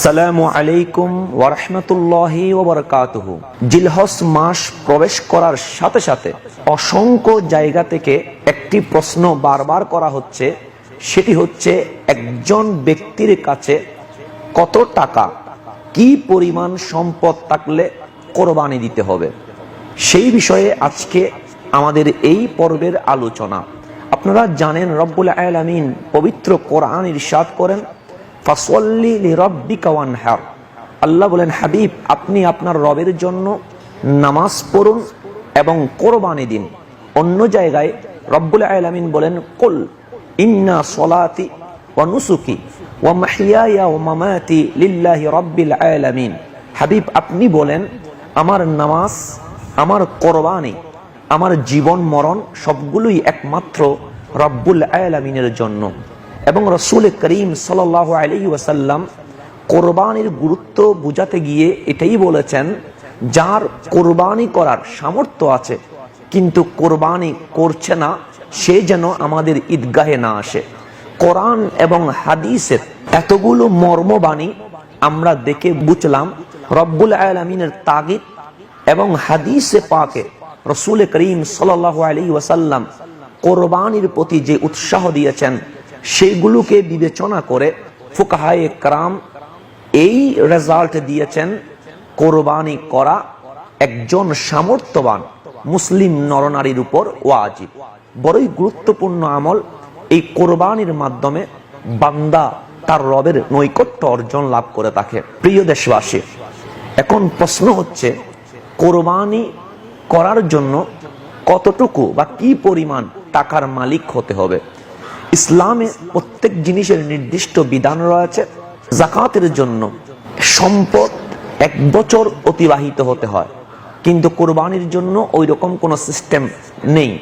আসসালামু আলাইকুম ওরহমতুল্লাহি ওবরকাতুহু। জিলহস মাস প্রবেশ করার সাথে সাথে অসংখ্য জায়গা থেকে একটি প্রশ্ন বারবার করা হচ্ছে, সেটি হচ্ছে একজন ব্যক্তির কাছে কত টাকা, কি পরিমাণ সম্পদ থাকলে কোরবানি দিতে হবে? সেই বিষয়ে আজকে আমাদের এই পর্বের আলোচনা। আপনারা জানেন রব্বুল আলামিন পবিত্র কোরআন ইরশাদ করেন ফাসল্লি লিরাব্বিকা ওয়ানহার। আল্লাহ বলেন, হাবিব, আপনি আপনার রবের জন্য নামাজ পড়ুন এবং কোরবানি দিন। অন্য জায়গায় রব্বুল আলামিন বলেন, কুল ইন্না সলাতি ওয়া নুসুকি ওয়া মাহইয়ায়া ওয়া রাব্বিল আলামিন। হাবিব, আপনি বলেন, আমার নামাজ, আমার কোরবানি, আমার জীবন মরণ সবগুলোই একমাত্র রব্বুল আলামিনের জন্য। এবং রসুল করিম সাল আলী ওয়াসাল্লাম কোরবানির গুরুত্ব বুঝাতে গিয়ে এটাই বলেছেন, যার কোরবানি করার সামর্থ্য আছে, কিন্তু কোরবানি করছে না, সে যেন আমাদের ঈদগাহে না আসে। কোরআন এবং হাদিসের এতগুলো মর্মবাণী আমরা দেখে বুঝলাম, রব্বুল আলমিনের তাগিদ এবং হাদিসে পাকে রসুল করিম সাল আলী ওয়াসাল্লাম কোরবানির প্রতি যে উৎসাহ দিয়েছেন সেইগুলোকে বিবেচনা করে ফুকাহায়ে ক্রাম এই রেজাল্ট দিয়েছেন কোরবানি করা একজন সামর্থ্যবান মুসলিম নরনারীর উপর ওয়াজিব। বড়ই গুরুত্বপূর্ণ আমল এই কোরবানির মাধ্যমে বান্দা তার রবের নৈকট্য অর্জন লাভ করে থাকে। প্রিয় দেশবাসী, এখন প্রশ্ন হচ্ছে, কোরবানি করার জন্য কতটুকু বা কি পরিমাণ টাকার মালিক হতে হবে? ইসলামে প্রত্যেক জিনিসের নির্দিষ্ট বিধান রয়েছে। জাকাতের জন্য সম্পদ এক বছর অতিবাহিত হতে হয়। কিন্তু কোরবানির জন্য ওই রকম কোনো সিস্টেম নেই।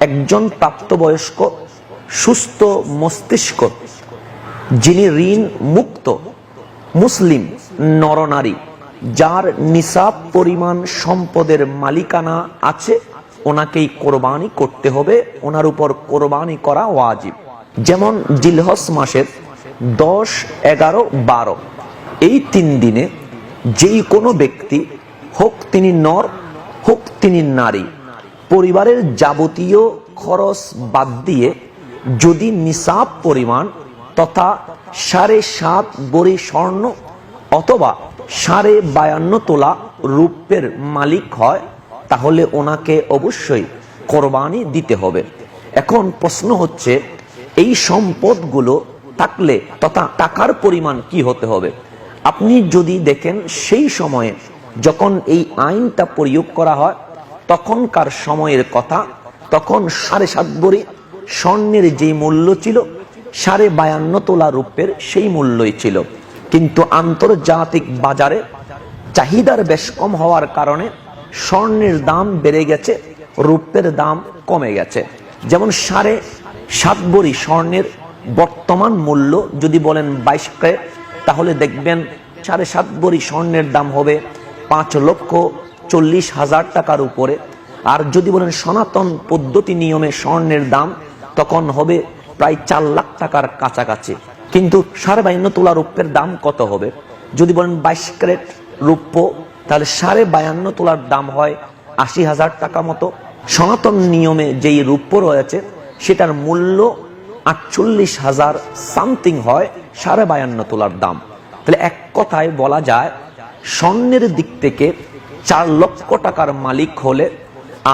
একজন প্রাপ্তবয়স্ক, সুস্থ মস্তিষ্ক, যিনি ঋণ মুক্ত, মুসলিম, নরনারী, যার নিসাব পরিমাণ সম্পদের মালিকানা আছে, ওনাকেই কোরবানি করতে হবে। ওনার উপর কোরবানি করা ওয়াজিব। যেমন জিলহস মাসের দশ, এগারো, বারো। এই তিন দিনে যেই কোনো ব্যক্তি, হোক তিনি নর, হোক তিনি নারী, পরিবারের যাবতীয় খরচ বাদ দিয়ে যদি নিসাব পরিমাণ তথা সাড়ে সাত বড়ি স্বর্ণ অথবা সাড়ে বায়ান্ন তোলা রূপের মালিক হয়, তাহলে ওনাকে অবশ্যই কোরবানি দিতে হবে। এখন প্রশ্ন হচ্ছে এই সম্পদগুলো থাকলে তথা টাকার পরিমাণ কি হতে হবে? আপনি যদি দেখেন সেই সময়ে যখন এই আইনটা প্রয়োগ করা হয়, তখনকার সময়ের কথা, তখন সাড়ে সাত বড়ি স্বর্ণের যে মূল্য ছিল, সাড়ে বায়ান্ন তোলা রূপের সেই মূল্যই ছিল। কিন্তু আন্তর্জাতিক বাজারে চাহিদার বেশ কম হওয়ার কারণে স্বর্ণের দাম বেড়ে গেছে, রূপের দাম কমে গেছে। যেমন সাড়ে সাত বড়ি স্বর্ণের বর্তমান মূল্য যদি বলেন বাইশ ক্রেট তাহলে দেখবেন সাড়ে সাত বড়ি স্বর্ণের দাম হবে পাঁচ লক্ষ চল্লিশ হাজার টাকার উপরে। আর যদি বলেন সনাতন পদ্ধতি নিয়মে স্বর্ণের দাম, তখন হবে প্রায় চার লাখ টাকার কাছাকাছি। কিন্তু সাড়ে বায়ান্ন তোলা রূপের দাম কত হবে? যদি বলেন বাইশ ক্রেট রূপ্য, তাহলে সাড়ে বায়ান্ন তোলার দাম হয় আশি হাজার টাকা মতো। সনাতন নিয়মে যেই রূপ্য রয়েছে সেটার মূল্য আটচল্লিশ হাজার সামথিং হয় সাড়ে বায়ান্ন তোলার দাম। তাহলে এক কথায় বলা যায়, স্বর্ণের দিক থেকে চার লক্ষ টাকার মালিক হলে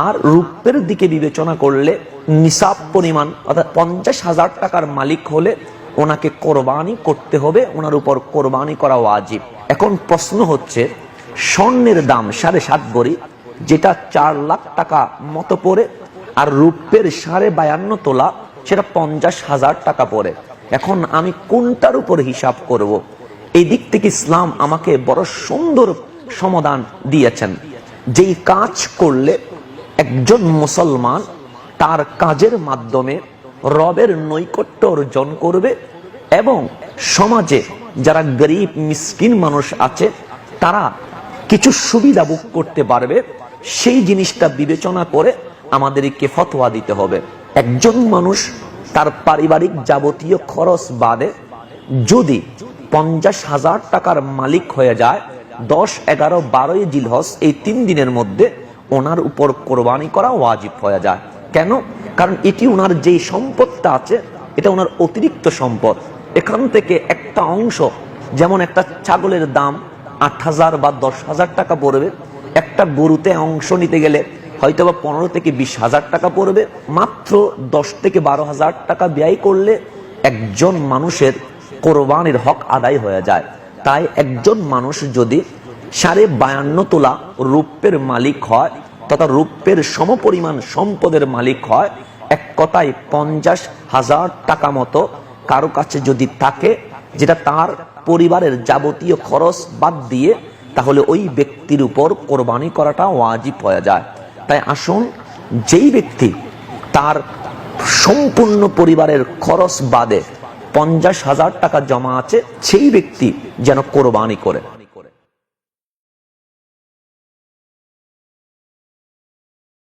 আর রূপের দিকে বিবেচনা করলে নিসাব পরিমাণ অর্থাৎ পঞ্চাশ হাজার টাকার মালিক হলে ওনাকে কোরবানি করতে হবে, ওনার উপর কোরবানি করা ওয়াজিব। এখন প্রশ্ন হচ্ছে, স্বর্ণের দাম সাড়ে সাত বড়ি যেটা চার লাখ টাকা মতো পড়ে আর রূপের সাড়ে বায়ান্ন তোলা, সেটা পঞ্চাশ হাজার টাকা পড়ে। এখন আমি কোনটার উপর হিসাব করব। এই দিক থেকে ইসলাম আমাকে বড় সুন্দর সমাধান দিয়েছেন। যেই কাজ করলে একজন মুসলমান তার কাজের মাধ্যমে রবের নৈকট্য অর্জন করবে এবং সমাজে যারা গরিব, মিসকিন মানুষ আছে, তারা কিছু সুবিধা ভোগ করতে পারবে। সেই জিনিসটা বিবেচনা করে আমাদেরকে ফতোয়া দিতে হবে। একজন মানুষ তার পারিবারিক যাবতীয় খরচ বাদে যদি পঞ্চাশ হাজার টাকার মালিক হয়ে যায়, দশ, এগারো, বারোই জিলহস এই তিন দিনের মধ্যে ওনার উপর কোরবানি করা ওয়াজিব হয়ে যায়। কেন? কারণ এটি ওনার যেই সম্পদটা আছে, এটা ওনার অতিরিক্ত সম্পদ। এখান থেকে একটা অংশ, যেমন একটা ছাগলের দাম আট হাজার বা দশ হাজার টাকা পড়বে, একটা গরুতে অংশ নিতে গেলে হয়তো বা পনেরো থেকে বিশ হাজার টাকা পড়বে, মাত্র দশ থেকে বারো হাজার টাকা ব্যয় করলে একজন মানুষের কোরবানির হক আদায় হয়ে যায়। তাই একজন মানুষ যদি সাড়ে বায়ান্ন তোলা রূপের মালিক হয় তথা রূপের সমপরিমাণ সম্পদের মালিক হয়, এক কথায় পঞ্চাশ হাজার টাকা মতো কারও কাছে যদি থাকে, যেটা তার পরিবারের যাবতীয় খরচ বাদ দিয়ে, তাহলে ওই ব্যক্তির উপর কোরবানি করাটা ওয়াজিব হয়ে যায়। তাই আসুন, যেই ব্যক্তি তার সম্পূর্ণ পরিবারের খরচ বাদে পঞ্চাশ হাজার টাকা জমা আছে, সেই ব্যক্তি যেন কোরবানি করে।